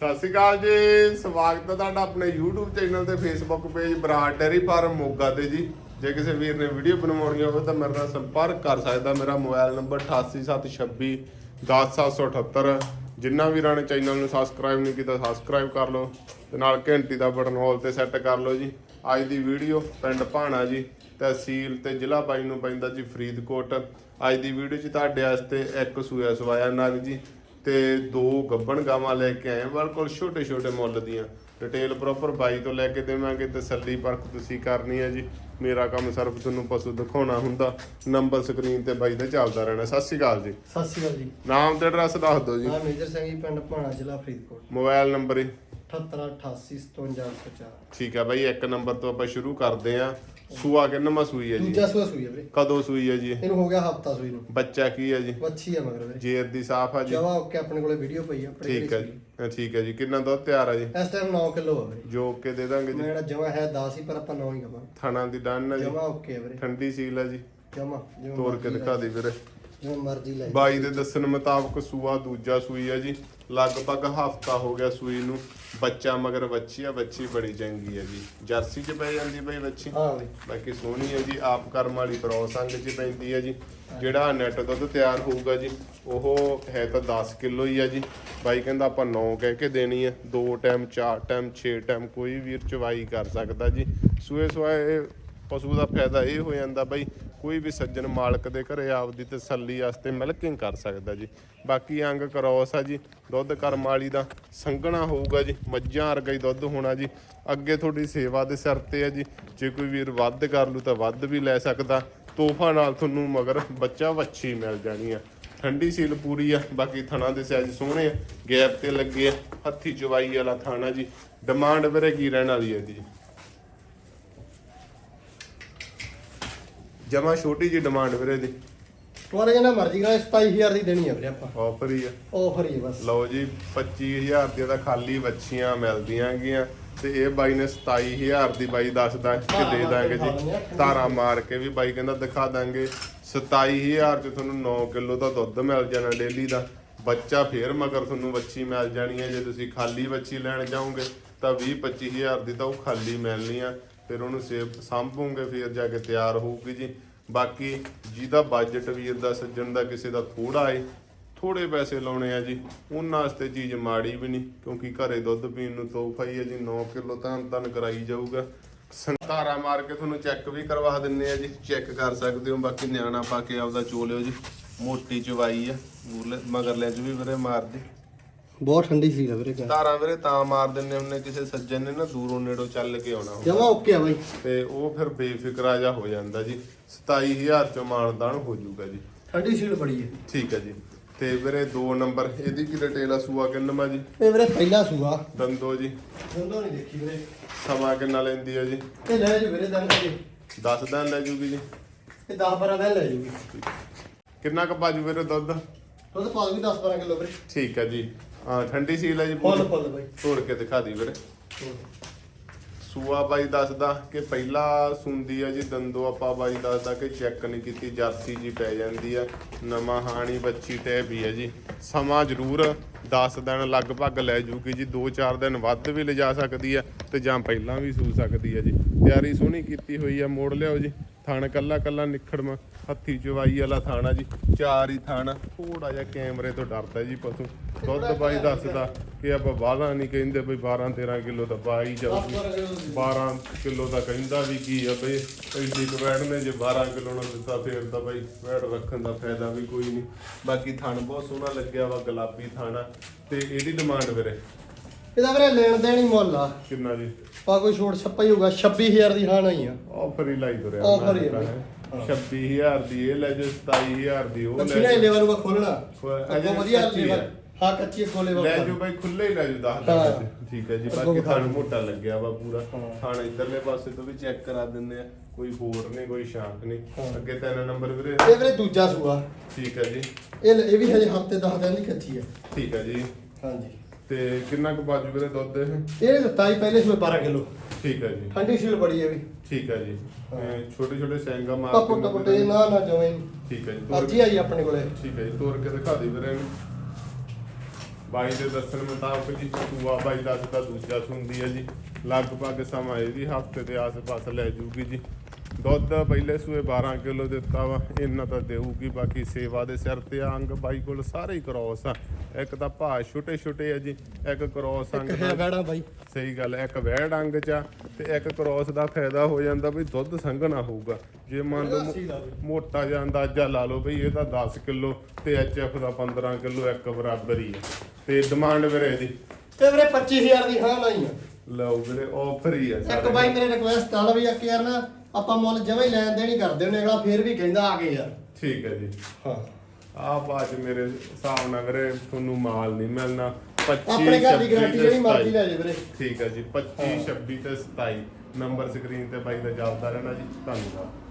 ਸਤਿ ਸ਼੍ਰੀ ਅਕਾਲ ਜੀ, ਸਵਾਗਤ ਹੈ ਤੁਹਾਡਾ ਆਪਣੇ YouTube ਚੈਨਲ ਤੇ, Facebook page Brar dairy farm Moga ਤੇ ਜੀ। ਜੇ ਕਿਸੇ ਵੀਰ ਨੇ ਵੀਡੀਓ ਬਣਵਾਉਣੀ ਹੋਵੇ ਤਾਂ ਮੇਰੇ ਨਾਲ ਸੰਪਰਕ ਕਰ ਸਕਦਾ, ਮੇਰਾ ਮੋਬਾਈਲ ਨੰਬਰ 8876 10778 ਜਿੰਨਾ ਵੀਰਾਂ ਨੇ ਚੈਨਲ ਨੂੰ ਸਬਸਕ੍ਰਾਈਬ ਨਹੀਂ ਕੀਤਾ ਸਬਸਕ੍ਰਾਈਬ ਕਰ ਲਓ ਤੇ ਨਾਲ ਘੰਟੀ ਦਾ ਬਟਨ ਹਾਲ ਤੇ ਸੈੱਟ ਕਰ ਲਓ ਜੀ। ਅੱਜ ਦੀ ਵੀਡੀਓ ਪਿੰਡ ਭਾਣਾ ਜੀ ਤਹਿਸੀਲ ਤੇ ਜ਼ਿਲ੍ਹਾ ਬਾਈ ਨੂੰ ਪੈਂਦਾ ਜੀ ਫਰੀਦਕੋਟ। ਅੱਜ ਦੀ ਵੀਡੀਓ 'ਚ ਤੁਹਾਡੇ ਵਾਸਤੇ ਇੱਕ ਸੂਆ ਸਵਾਇਆ ਨਾਗ ਜੀ। ਤੇ ਦੋ ਗੱਬਣ ਗਾਵਾਂ ਲੈ ਕੇ ਆਏ ਬਿਲਕੁਲ ਛੋਟੇ ਛੋਟੇ ਮੁੱਲ ਦੀਆਂ। ਡਿਟੇਲ ਪ੍ਰੋਪਰ ਬਾਈ ਤੋਂ ਲੈ ਕੇ ਦੇਵਾਂਗੇ ਤਸੱਲੀ ਪਰਖ ਤੁਸੀਂ ਕਰਨੀ ਹੈ ਜੀ। ਮੇਰਾ ਕੰਮ ਸਿਰਫ ਤੁਹਾਨੂੰ ਪਸ਼ੂ ਦਿਖਾਉਣਾ ਹੁੰਦਾ। ਨੰਬਰ ਸਕਰੀਨ ਤੇ ਬਾਈ ਦਾ ਚੱਲਦਾ ਰਹਿਣਾ। ਸਤਿ ਸ਼੍ਰੀ ਅਕਾਲ ਜੀ। ਸਤਿ ਸ਼੍ਰੀ ਅਕਾਲ ਜੀ। ਨਾਮ ਤੇ ਐਡਰੈਸ ਦੱਸ ਦਿਓ ਜੀ। ਮੈਂ ਮੇਜਰ ਸਿੰਘ ਜੀ ਪਿੰਡ ਭਾਣਾ ਜ਼ਿਲ੍ਹਾ ਫਰੀਦਕੋਟ। ਮੋਬਾਈਲ ਨੰਬਰ ਹੀ 7888575804 ਠੀਕ ਹੈ ਬਾਈ ਇੱਕ ਨੰਬਰ ਤੋਂ ਆਪਾਂ ਸ਼ੁਰੂ ਕਰਦੇ ਆਂ। ਸੂਆ ਕਿੰਨਵਾਂ ਸੂਈ ਹੈ ਜੀ? ਦੂਜਾ ਸੂਆ ਸੂਈ ਹੈ ਵੀਰੇ। ਕਦੋਂ ਸੂਈ ਹੈ ਜੀ? ਇਹ? ਇਹਨੂੰ ਹੋ ਗਿਆ ਹਫਤਾ ਸੂਈ ਨੂੰ। ਬੱਚਾ ਕੀ ਹੈ ਜੀ? ਵੱਛੀ ਆ ਮਗਰ ਵੀਰੇ। ਜੇਰ ਦੀ ਸਾਫ਼ ਆ ਜੀ? ਜਵਾ ਓਕੇ ਆਪਣੇ ਕੋਲੇ ਵੀਡੀਓ ਪਈ ਆ ਆਪਣੇ ਠੀਕ ਹੈ ਜੀ। ਹਾਂ, ਠੀਕ ਹੈ ਜੀ। ਕਿੰਨਾ ਦੁੱਧ ਤਿਆਰ ਆ ਜੀ? ਇਸ ਟਾਈਮ 9 ਕਿਲੋ ਆ ਵੀਰੇ। ਜੋ ਕੇ ਦੇ ਦਾਂਗੇ ਜੀ? ਮੇਰਾ ਜਮਾ ਹੈ 10 ਹੀ ਪਰ ਆਪਾਂ 9 ਹੀ ਕਮਾਂ ਥਣਾ ਦੀ ਡਨ ਹੈ ਜੀ? ਜਮਾ ਓਕੇ ਆ ਵੀਰੇ। ਠੰਡੀ ਸੀਲ ਹੈ ਜੀ? ਜਮਾ ਜਿਵੇਂ ਤੋੜ ਕੇ ਦਿਖਾ ਦੇ ਵੀਰੇ। ਜਿਵੇਂ ਮਰਜ਼ੀ ਲੈ ਬਾਈ ਦੇ ਦੱਸਣ ਮੁਤਾਬਕ ਸੂਆ ਦੂਜਾ ਸੂਈ ਹੈ ਜੀ। ਲਗਭਗ ਹਫਤਾ ਹੋ ਗਿਆ ਸੂਈ ਨੂੰ। ਬੱਚਾ ਮਗਰ ਬੱਚੀ ਆ ਬੱਚੀ ਬੜੀ ਚੰਗੀ ਹੈ ਜੀ। ਜਰਸੀ 'ਚ ਪੈ ਜਾਂਦੀ ਬਈ ਬੱਚੀ ਹਾਂ ਵੀਰੇ ਬਾਕੀ ਸੋਹਣੀ ਹੈ ਜੀ। ਆਪ ਕਰਮ ਵਾਲੀ ਕ੍ਰੋਸ ਅੰਗ 'ਚ ਪੈਂਦੀ ਹੈ ਜੀ। ਜਿਹੜਾ ਨੈਟ ਦੁੱਧ ਤਿਆਰ ਹੋਊਗਾ ਜੀ ਉਹ ਹੈ ਤਾਂ 10 ਕਿਲੋ ਹੀ ਹੈ ਜੀ। ਬਾਈ ਕਹਿੰਦਾ ਆਪਾਂ 9 ਕਹਿ ਕੇ ਦੇਣੀ ਹੈ ਦੋ ਟਾਈਮ ਚਾਰ ਟਾਈਮ 6 ਟਾਈਮ ਕੋਈ ਵੀਰ ਚਵਾਈ ਕਰ ਸਕਦਾ ਜੀ। ਸੂਏ ਸੂਏ ਪਸ਼ੂ ਦਾ ਫਾਇਦਾ ਇਹ ਹੋ ਜਾਂਦਾ ਬਾਈ ਕੋਈ ਵੀ ਸੱਜਣ ਮਾਲਕ ਦੇ ਘਰੇ ਆਪਦੀ ਤਸੱਲੀ ਵਾਸਤੇ ਮਿਲਕਿੰਗ ਕਰ ਸਕਦਾ ਜੀ। ਬਾਕੀ ਅੰਗ ਕਰੋਸ ਆ ਜੀ, ਦੁੱਧ ਕਰਮ ਵਾਲੀ ਦਾ ਸੰਘਣਾ ਹੋਊਗਾ ਜੀ, ਮੱਝਾਂ ਵਰਗਾ ਹੀ ਦੁੱਧ ਹੋਣਾ ਜੀ। ਅੱਗੇ ਤੁਹਾਡੀ ਸੇਵਾ ਦੇ ਸਿਰ ਤੇ ਆ ਜੀ, ਜੇ ਕੋਈ ਵੀਰ ਵੱਧ ਕਰ ਲੂ ਤਾਂ ਵੱਧ ਵੀ ਲੈ ਸਕਦਾ। ਤੋਹਫਾ ਨਾਲ ਤੁਹਾਨੂੰ ਮਗਰ ਬੱਚਾ ਵੱਛੀ ਮਿਲ ਜਾਣੀ ਆ। ਠੰਡੀ ਸੀਲ ਪੂਰੀ ਆ, ਬਾਕੀ ਥਣਾ ਦੇ ਸਾਈਜ਼ ਸੋਹਣੇ ਆ, ਗੈਪ ਤੇ ਲੱਗੇ ਆ, ਹੱਥੀ ਚਵਾਈ ਵਾਲਾ ਥਾਣਾ ਜੀ। ਡਿਮਾਂਡ ਵੀਰੇ ਕੀ ਰਹਿਣ ਵਾਲੀ ਹੈ ਜੀ? ਜਮਾ ਛੋਟੀ ਜੀ ਡਿਮਾਂਡ ਵੀਰੇ ਦੀ ਤੁਹਾਰੇ ਜਨਾ ਮਰਜ਼ੀ ਕਰਾ 27000 ਦੀ ਦੇਣੀ ਆ ਵੀਰੇ ਆਪਾਂ। ਆਫਰ ਹੀ ਆ। ਆਫਰ ਹੀ ਆ ਬਸ। ਲਓ ਜੀ 25000 ਦੀਆਂ ਤਾਂ ਖਾਲੀ ਵੱਛੀਆਂ ਮਿਲਦੀਆਂ ਗੀਆਂ ਤੇ ਇਹ ਬਾਈ ਨੇ 27000 ਦੀ ਬਾਈ ਦੱਸਦਾ ਕਿ ਦੇ ਦਾਂਗੇ ਜੀ। ਧਾਰਾ ਮਾਰ ਕੇ ਵੀ ਬਾਈ ਕਹਿੰਦਾ ਦਿਖਾ ਦਾਂਗੇ। 27000 ਚ ਤੁਹਾਨੂੰ 9 ਕਿਲੋ ਦਾ ਦੁੱਧ ਮਿਲ ਜਾਣਾ ਡੇਲੀ ਦਾ। ਬੱਚਾ ਫੇਰ ਮਗਰ ਤੁਹਾਨੂੰ ਵੱਛੀ ਮਿਲ ਜਾਣੀ ਹੈ ਜੇ ਤੁਸੀਂ ਖਾਲੀ ਵੱਛੀ ਲੈਣ ਜਾਓਗੇ ਤਾਂ 20 25000 ਦੀ ਤਾਂ ਉਹ ਖਾਲੀ ਮਿਲਣੀ ਆ। ਫਿਰ ਉਹਨੂੰ ਸੇਵ ਸਾਂਭੋਗੇ, ਫਿਰ ਜਾ ਕੇ ਤਿਆਰ ਹੋਊਗੀ ਜੀ। ਬਾਕੀ ਜਿਹਦਾ ਬਜਟ ਵੀਰ ਦਾ, ਸੱਜਣ ਦਾ, ਕਿਸੇ ਦਾ ਥੋੜਾ ਏ ਥੋੜੇ ਪੈਸੇ ਲਾਉਣੇ ਆ ਜੀ। ਉਹਨਾਂ ਵਾਸਤੇ ਚੀਜ਼ ਮਾੜੀ ਵੀ ਨਹੀਂ, ਕਿਉਂਕਿ ਘਰੇ ਦੁੱਧ ਪੀਣ ਨੂੰ ਤੋਹਫਾ ਹੀ ਹੈ ਜੀ। 9 ਕਿਲੋ ਤਾਂ ਤਨ ਕਰਾਈ ਜਾਊਗਾ। ਸੰਤਾਰਾ ਮਾਰ ਕੇ ਤੁਹਾਨੂੰ ਚੈੱਕ ਵੀ ਕਰਵਾ ਦਿੰਨੇ ਆ ਜੀ। ਚੈੱਕ ਕਰ ਸਕਦੇ ਹੋ। ਬਾਕੀ ਨਿਆਣਾ ਪਾ ਕੇ ਆਪਦਾ ਚੋਲਿਓ ਜੀ। ਮੋਟੀ ਚਵਾਈ ਆ। ਮੂਰਲੇ ਮਗਰਲੇ ਚ ਵੀ ਵੀਰੇ ਮਾਰਦੇ। ਬਹੁਤ ਠੰਡੀ ਸੀ ਵੀਰੇ ਧਾਰਾਂ ਵੀਰੇ ਤਾਂ ਮਾਰ ਦਿੰਨੇ ਹੁੰਨੇ ਕਿਸੇ ਸੱਜਣ ਨੇ ਨਾ ਦੂਰੋਂ ਨੇੜੋਂ ਚੱਲ ਕੇ ਆਉਣਾ ਹੁੰਦਾ। ਜਮਾ ਓਕੇ ਆ ਬਾਈ। ਤੇ ਉਹ ਫਿਰ ਬੇਫਿਕਰਾ ਜਾ ਹੋ ਜਾਂਦਾ ਜੀ। 27000 ਚੋਂ ਮਾਨਦਾਨ ਹੋ ਜਾਊਗਾ ਜੀ। ਠੰਡੀ ਸੀਲ ਬੜੀ ਹੈ। ਠੀਕ ਹੈ ਜੀ। ਤੇ ਵੀਰੇ 2 ਨੰਬਰ ਇਹਦੀ ਕੀ ਡਿਟੇਲ ਆ ਸੂਆ ਕਿੰਨਮਾ ਜੀ? ਇਹ ਵੀਰੇ ਪਹਿਲਾ ਸੂਆ। ਦੰਦੋ ਜੀ। ਦੰਦੋਂ ਨਹੀਂ ਦੇਖੀ ਵੀਰੇ। ਸਮਾਂ ਕਿੰਨਾ ਲੈਂਦੀ ਹੈ ਜੀ? ਇਹ ਲੈ ਜੂ ਵੀਰੇ ਦੰਦ ਜੀ। 10 ਦਿਨ ਲੈ ਜੂਗੀ ਜੀ। ਇਹ 10 12 ਦਿਨ ਲੈ ਜੂਗੀ। ਕਿੰਨਾ ਕੁ ਬਾਜੂ ਵੀਰੇ ਦੁੱਧ? ਦੁੱਧ ਪਾ ਵੀ 10 12 ਕਿਲੋ ਵੀਰੇ। ਠੀਕ ਹੈ ਜੀ। ਹਾਂ ਠੰਡੀ ਸੀਲ ਹੈ ਜੀ ਫੁੱਲ ਫੁੱਲ ਬਾਈ। ਤੋੜ ਕੇ ਦਿਖਾ ਦੀ ਵੀਰੇ। ਸੂਆ ਬਾਈ ਦੱਸਦਾ ਕਿ ਪਹਿਲਾ ਸੁੰਦੀ ਆ ਜੀ ਦੰਦੋ ਆਪਾਂ ਬਾਈ ਦੱਸਦਾ ਕਿ ਚੈੱਕ ਨਹੀਂ ਕੀਤੀ ਜਰਸੀ ਜੀ ਪੈ ਜਾਂਦੀ ਆ। ਨਵਾਂ ਹਾਣੀ ਬੱਚੀ ਟੈ ਵੀ ਹੈ ਜੀ। ਸਮਾਂ ਜ਼ਰੂਰ 10 ਦਿਨ ਲਗਭਗ ਲੈ ਜੂਗੀ ਜੀ 2-4 ਦਿਨ ਵੱਧ ਵੀ ਲਿਜਾ ਸਕਦੀ ਆ ਤੇ ਜਾਂ ਪਹਿਲਾਂ ਵੀ ਸੂ ਸਕਦੀ ਆ ਜੀ। ਤਿਆਰੀ ਸੋਹਣੀ ਕੀਤੀ ਹੋਈ ਆ ਮੋੜ ਲਿਆਓ ਜੀ। ਥਣ ਕੱਲਾ ਕੱਲਾ ਨਿਖੜਮਾ। ਹੱਥੀ ਚਵਾਈ ਵਾਲਾ ਥਾਣਾ ਜੀ ਚਾਰ ਹੀ ਥਾਣਾ। ਥੋੜਾ ਜਿਹਾ ਕੈਮਰੇ ਤੋਂ ਡਰਦਾ ਜੀ ਪਸ਼ੂ। ਦੁੱਧ ਬਾਈ ਦੱਸਦਾ ਕਿ ਆਪਾਂ ਬਾਹਲਾ ਨਹੀਂ ਕਹਿੰਦੇ ਬਈ 12 13 ਕਿਲੋ ਤਾਂ ਬਾਈ ਜਾਊਗੀ। 12 ਕਿਲੋ ਦਾ ਕਹਿੰਦਾ ਵੀ ਕੀ ਆ ਬਈ ਐਡੀ ਕੁ ਵੈਟ ਨੇ ਜੇ 12 ਕਿਲੋ ਨਾਲ ਦਿੱਤਾ ਫੇਰ ਤਾਂ ਬਈ ਵੈਟ ਰੱਖਣ ਦਾ ਫਾਇਦਾ ਵੀ ਕੋਈ ਨਹੀਂ। ਬਾਕੀ ਥਣ ਬਹੁਤ ਸੋਹਣਾ ਲੱਗਿਆ ਵਾ ਗੁਲਾਬੀ ਥਾਣਾ ਤੇ ਇਹਦੀ ਡਿਮਾਂਡ ਵੀਰੇ। ਇਹਦਾ ਵੀਰੇ ਲੈਣ ਦੇਣ ਹੀ ਮੁੱਲ ਆ। ਕਿੰਨਾ ਜੀ? ਪਾ ਕੋਈ ਛੋਟ ਛੱਪਾ ਹੀ ਹੋਊਗਾ 26000 ਦੀ ਹਾਣਾ ਹੀ ਆ। ਆਫਰ ਹੀ ਲਾਈ ਤੁਰਿਆ Offer ਹੀ ਆ। 26000 ਦੀ ਇਹ ਲੈ ਜੋ 27000 ਦੀ ਉਹ ਲੈ ਨਾ ਜਾਓ। ਲੈਵਲ ਨੂੰ ਖੋਲਣਾ ਅਜੇ ਅੱਗੋਂ ਵਧੀਆ ਕੱਚੀ ਲੈਵਲ ਆ। ਹਾਂ ਕੱਚੀ ਖੋਲੇ ਲੈ ਜੋ ਬਾਈ ਖੁੱਲੇ ਹੀ ਲੈ ਜੋ 10 ਹਾਂ। ਦੇ। ਠੀਕ ਹੈ ਜੀ ਅੱਗੋਂ ਬਾਕੀ ਵਿਖਾ ਥਣ ਦਿਓ। ਮੋਟਾ ਲੱਗਿਆ ਵਾ ਪੂਰਾ ਹਾਂ। ਥਣ ਇਧਰਲੇ ਪਾਸੇ ਤੋਂ ਵੀ ਚੈੱਕ ਕਰਾ ਦਿੰਦੇ ਆ ਕੋਈ ਹੋਰ ਨਹੀਂ ਕੋਈ ਸ਼ਾਂਤ ਨਹੀਂ ਹਾਂ। ਅੱਗੇ ਤਿੰਨ ਨੰਬਰ ਵੀਰੇ ਇਹ ਵੀਰੇ ਦੂਜਾ ਸੂਆ ਠੀਕ ਹੈ ਜੀ ਇਹ ਇਹ ਵੀ ਹਜੇ ਹਫ਼ਤੇ 10 ਦਿਨ ਦੀ ਕੱਚੀ ਆ ਠੀਕ ਹੈ ਜੀ ਹਾਂਜੀ ਤੇ ਕਿੰਨਾ ਕੁ ਬਾਜੂ ਵੀਰੇ ਦੁੱਧ ਇਹ ਇਹ ਦਿੱਤਾ ਹੀ ਪਹਿਲੇ ਸੂਏ 12 ਕਿਲੋ ਠੀਕ ਹੈ ਜੀ। ਠੰਡੀ ਸੀਲ ਬੜੀ ਹੈ ਵੀ। ਠੀਕ ਹੈ ਜੀ। ਛੋਟੇ ਛੋਟੇ ਸੈਂਗਾ ਮਾਰ ਟਪ ਟਪ ਤੇ ਨਾ। ਨਾ ਜਵੇਂ ਠੀਕ ਹੈ ਜੀ ਅੱਜ ਹੀ ਆਈ ਆਪਣੇ ਕੋਲੇ। ਠੀਕ ਹੈ ਜੀ ਤੋਰ ਕੇ ਦਿਖਾ ਦੇ ਵੀਰੇ ਬਾਈ ਦੇ ਦੱਸਣ ਮੁਤਾਬਕ ਜੀ ਸੂਆ ਬਾਈ ਦੱਸਦਾ ਦੂਜਾ ਸੁੰਦੀ ਹੈ ਜੀ। ਲਗਭਗ ਸਮਾਂ ਇਹ ਵੀ ਹਫ਼ਤੇ ਦੇ ਆਸ-ਪਾਸ ਲੈ ਜੂਗੀ ਜੀ। ਦੁੱਧ ਪਹਿਲੇ ਸੂਏ 12 ਕਿਲੋ ਦਿੱਤਾ ਵਾ ਇੰਨਾ ਤਾਂ ਦੇਊਗੀ ਬਾਕੀ ਸੇਵਾ ਦੇ ਸਿਰ ਤੇ ਆ, ਅੰਗ ਬਾਈ ਕੋਲ ਸਾਰੇ ਹੀ ਕ੍ਰੋਸ ਆ। ਇੱਕ ਤਾਂ ਭਾ ਛੋਟੇ ਛੋਟੇ ਆ ਜੀ ਇੱਕ ਕ੍ਰੋਸ ਅੰਗ ਨਾਲ ਵੈੜਾ ਬਾਈ। ਸਹੀ ਗੱਲ ਇੱਕ ਵੈੜ ਅੰਗ ਚ ਆ ਤੇ ਇੱਕ ਕ੍ਰੋਸ ਦਾ ਫਾਇਦਾ ਹੋ ਜਾਂਦਾ ਵੀ ਦੁੱਧ ਸੰਘਣਾ ਹੋਊਗਾ। ਜੇ ਮੰਨ ਲਓ ਲਓ। ਮੋਟਾ ਜਿਹਾ ਅੰਦਾਜ਼ਾ ਲਾ ਲਓ ਬਈ ਇਹ ਤਾਂ 10 ਕਿਲੋ ਤੇ ਐਚਐਫ ਦਾ 15 ਕਿਲੋ ਇੱਕ ਬਰਾਬਰ ਹੀ ਹੈ ਤੇ ਡਿਮਾਂਡ ਵੀਰੇ ਦੀ ਤੇ ਵੀਰੇ 25000 ਦੀ ਹਾਂ ਲਾਈ ਆ। ਲਓ ਵੀਰੇ ਆਫਰ ਹੀ ਹੈ ਇੱਕ ਬਾਈ ਮੇਰੇ ਰਿਕਵੈਸਟ ਚੱਲ ਵੀ ਇੱਕ ਯਾਰ ਨਾ ਆਪਾਂ ਮੁੱਲ ਜਮੇ ਲੈਣ ਦੇਣ ਹੀ ਕਰਦੇ ਹੁੰਦੇ ਅਗਲਾ ਫੇਰ ਵੀ ਕਹਿੰਦਾ ਆ ਗਏ ਯਾਰ ਠੀਕ ਹੈ ਜੀ। ਹਾਂ। ਆਹ ਬਾਅਦ ਮੇਰੇ ਹਿਸਾਬ ਨਾਲ ਵੀਰੇ ਤੁਹਾਨੂੰ ਮਾਲ ਨਹੀਂ ਮਿਲਣਾ। 25 ਆਪਣੇ ਘਰ ਦੀ 26 ਗਾਰੰਟੀ ਜਿਹੜੀ ਮਰਜ਼ੀ 27 ਲੈ ਜੇ ਵੀਰੇ। ਠੀਕ ਹੈ ਜੀ 25 26 ਤੇ 27 ਨੰਬਰ ਸਕਰੀਨ ਤੇ ਬਾਈ ਦਾ ਚੱਲਦਾ ਰਹਿਣਾ ਜੀ। ਧੰਨਵਾਦ।